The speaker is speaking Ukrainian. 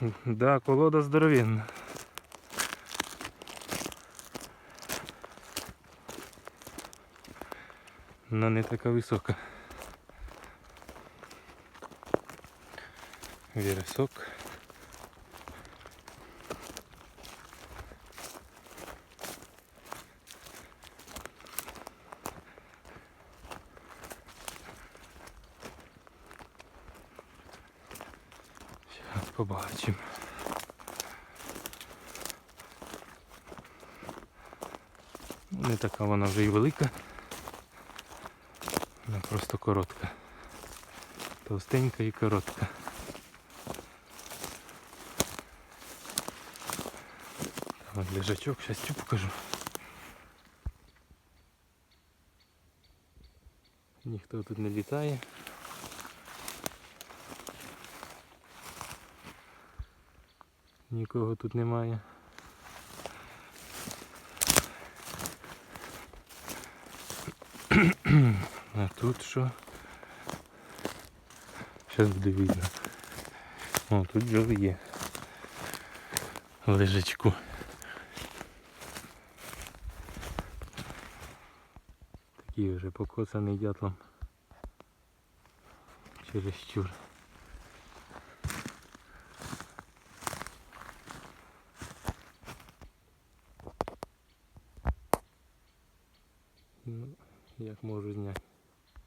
Да, колода здоровенна. Но не така висока. Віресок. Зараз побачимо. Не така вона вже і велика. Вона просто коротка. Товстенька і коротка. Там от лежачок, зараз цю покажу. Ніхто тут не літає. Нікого тут немає. А тут що? Зараз буде видно. О, тут бджоли є. В Лежачку. Такий вже покоцаний дятлом. Чересчур. Ну, як можу зняти.